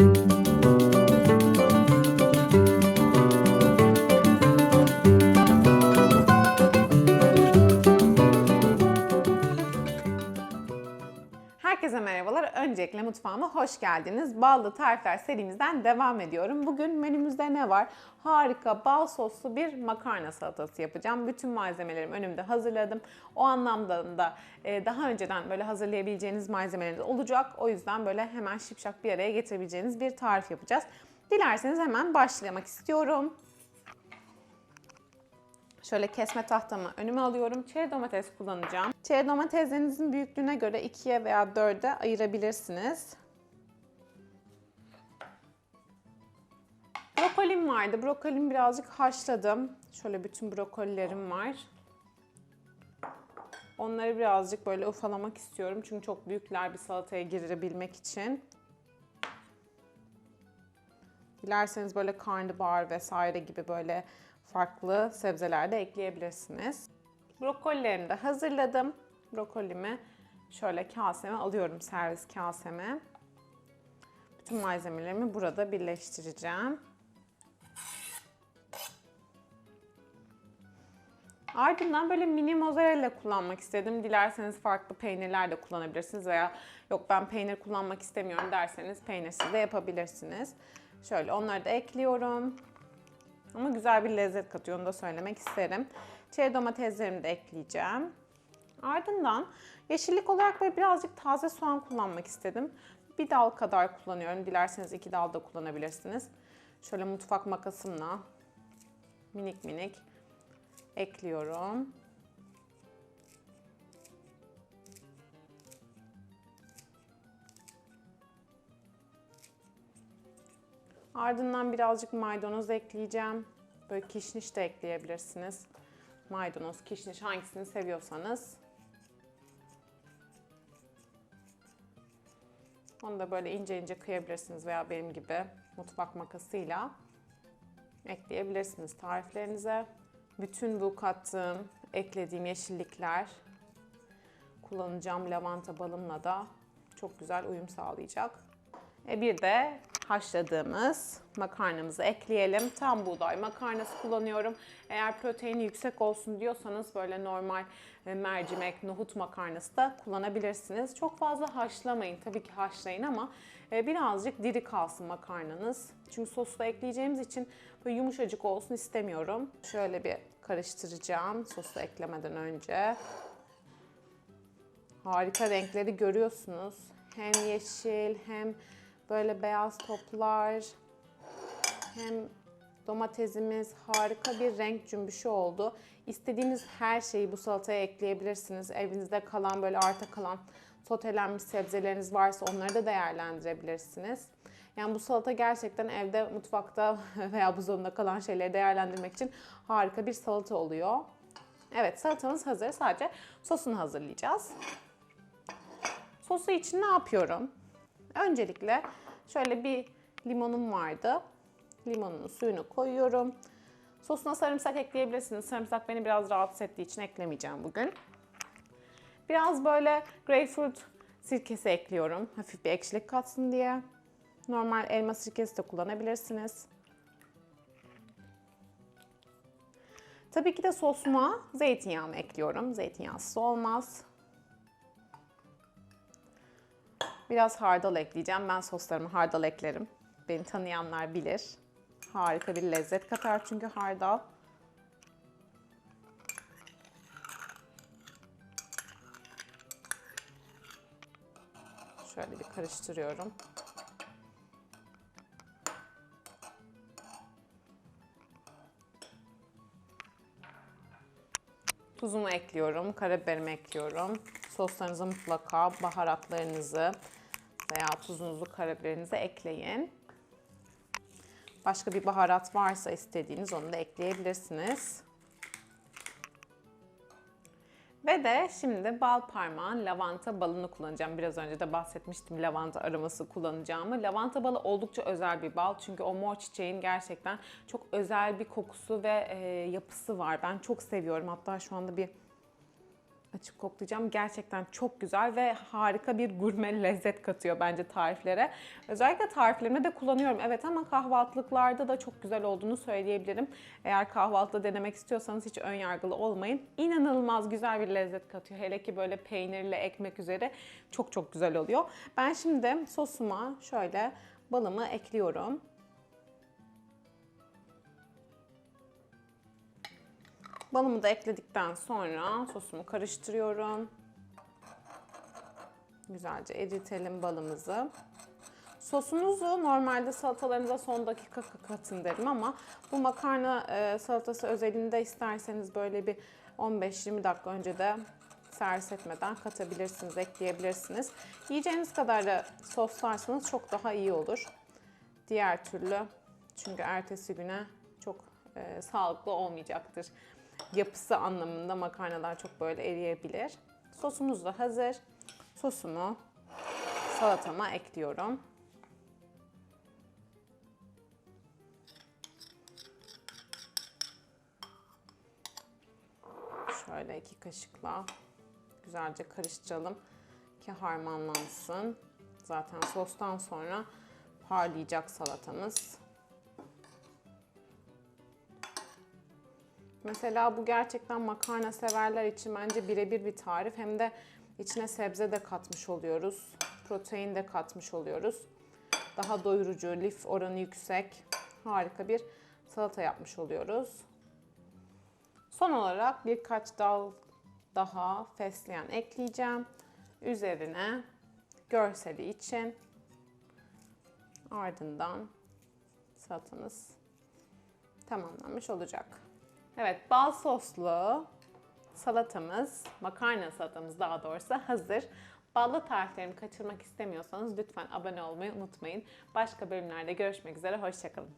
Thank you. Öncelikle mutfağıma hoş geldiniz. Ballı tarifler serimizden devam ediyorum. Bugün menümüzde ne var? Harika bal soslu bir makarna salatası yapacağım. Bütün malzemelerimi önümde hazırladım. O anlamda da e, daha önceden böyle hazırlayabileceğiniz malzemeleriniz olacak. O yüzden böyle hemen şipşak bir araya getirebileceğiniz bir tarif yapacağız. Dilerseniz hemen başlamak istiyorum. Şöyle kesme tahtamı önüme alıyorum. Çeri domates kullanacağım. Çeri domateslerinizin büyüklüğüne göre 2'ye veya 4'e ayırabilirsiniz. Brokolim vardı. Brokolimi birazcık haşladım. Şöyle bütün brokolilerim var. Onları birazcık böyle ufalamak istiyorum. Çünkü çok büyükler bir salataya girebilmek için. Dilerseniz böyle karnabahar vesaire gibi böyle farklı sebzeler de ekleyebilirsiniz. Brokolilerimi de hazırladım. Brokolimi şöyle kaseme alıyorum servis kaseme. Bütün malzemelerimi burada birleştireceğim. Ardından böyle mini mozzarella kullanmak istedim. Dilerseniz farklı peynirler de kullanabilirsiniz veya yok ben peynir kullanmak istemiyorum derseniz peynirsiz de yapabilirsiniz. Şöyle onları da ekliyorum. Ama güzel bir lezzet katıyor onu da söylemek isterim. Çeri domateslerimi de ekleyeceğim. Ardından yeşillik olarak böyle birazcık taze soğan kullanmak istedim. Bir dal kadar kullanıyorum. Dilerseniz iki dal da kullanabilirsiniz. Şöyle mutfak makasımla minik minik ekliyorum. Ardından birazcık maydanoz ekleyeceğim. Böyle kişniş de ekleyebilirsiniz. Maydanoz, kişniş hangisini seviyorsanız. Onu da böyle ince ince kıyabilirsiniz veya benim gibi mutfak makasıyla ekleyebilirsiniz tariflerinize. Bütün bu kattığım, eklediğim yeşillikler kullanacağım lavanta balımla da çok güzel uyum sağlayacak. E bir de haşladığımız makarnamızı ekleyelim. Tam buğday makarnası kullanıyorum. Eğer proteini yüksek olsun diyorsanız böyle normal e, mercimek, nohut makarnası da kullanabilirsiniz. Çok fazla haşlamayın. Tabii ki haşlayın ama e, birazcık diri kalsın makarnanız. Çünkü sosu ekleyeceğimiz için böyle yumuşacık olsun istemiyorum. Şöyle bir karıştıracağım sosu eklemeden önce. Harika renkleri görüyorsunuz. Hem yeşil hem böyle beyaz toplar hem domatesimiz harika bir renk cümbüşü oldu. İstediğiniz her şeyi bu salataya ekleyebilirsiniz. Evinizde kalan böyle arta kalan sotelenmiş sebzeleriniz varsa onları da değerlendirebilirsiniz. Yani bu salata gerçekten evde, mutfakta veya buzdolabında kalan şeyleri değerlendirmek için harika bir salata oluyor. Evet salatamız hazır. Sadece sosunu hazırlayacağız. Sosu için ne yapıyorum? Öncelikle şöyle bir limonum vardı. Limonun suyunu koyuyorum. Sosuna sarımsak ekleyebilirsiniz. Sarımsak beni biraz rahatsız ettiği için eklemeyeceğim bugün. Biraz böyle greyfurt sirkesi ekliyorum. Hafif bir ekşilik katsın diye. Normal elma sirkesi de kullanabilirsiniz. Tabii ki de sosuma zeytinyağını ekliyorum. Zeytinyağsız olmaz. Biraz hardal ekleyeceğim. Ben soslarımı hardal eklerim. Beni tanıyanlar bilir. Harika bir lezzet katar çünkü hardal. Şöyle bir karıştırıyorum. Tuzumu ekliyorum, karabiberimi ekliyorum. Soslarınıza mutlaka baharatlarınızı veya tuzunuzu, karabiberinizi ekleyin. Başka bir baharat varsa istediğiniz onu da ekleyebilirsiniz. Ve de şimdi bal parmağın lavanta balını kullanacağım. Biraz önce de bahsetmiştim lavanta aroması kullanacağımı. Lavanta balı oldukça özel bir bal. Çünkü o mor çiçeğin gerçekten çok özel bir kokusu ve e, yapısı var. Ben çok seviyorum. Hatta şu anda bir açıp koklayacağım. Gerçekten çok güzel ve harika bir gurme lezzet katıyor bence tariflere. Özellikle tariflerimde de kullanıyorum. Evet ama kahvaltılıklarda da çok güzel olduğunu söyleyebilirim. Eğer kahvaltıda denemek istiyorsanız hiç ön yargılı olmayın. İnanılmaz güzel bir lezzet katıyor. Hele ki böyle peynirli ekmek üzeri çok çok güzel oluyor. Ben şimdi sosuma şöyle balımı ekliyorum. Balımı da ekledikten sonra sosumu karıştırıyorum. Güzelce eritelim balımızı. Sosunuzu normalde salatalarınıza son dakika katın derim ama bu makarna e, salatası özelinde isterseniz böyle bir 15-20 dakika önce de servis etmeden katabilirsiniz, ekleyebilirsiniz. Yiyeceğiniz kadar da soslarsanız çok daha iyi olur. Diğer türlü çünkü ertesi güne çok e, sağlıklı olmayacaktır. Yapısı anlamında makarnalar çok böyle eriyebilir. Sosumuz da hazır. Sosumu salatama ekliyorum. Şöyle iki kaşıkla güzelce karıştıralım ki harmanlansın. Zaten sostan sonra parlayacak salatamız. Mesela bu gerçekten makarna severler için bence birebir bir tarif. Hem de içine sebze de katmış oluyoruz. Protein de katmış oluyoruz. Daha doyurucu, lif oranı yüksek. Harika bir salata yapmış oluyoruz. Son olarak birkaç dal daha fesleğen ekleyeceğim. Üzerine görseli için ardından salatamız tamamlanmış olacak. Evet, bal soslu salatamız, makarna salatamız daha doğrusu hazır. Ballı tariflerimi kaçırmak istemiyorsanız lütfen abone olmayı unutmayın. Başka bölümlerde görüşmek üzere, hoşçakalın.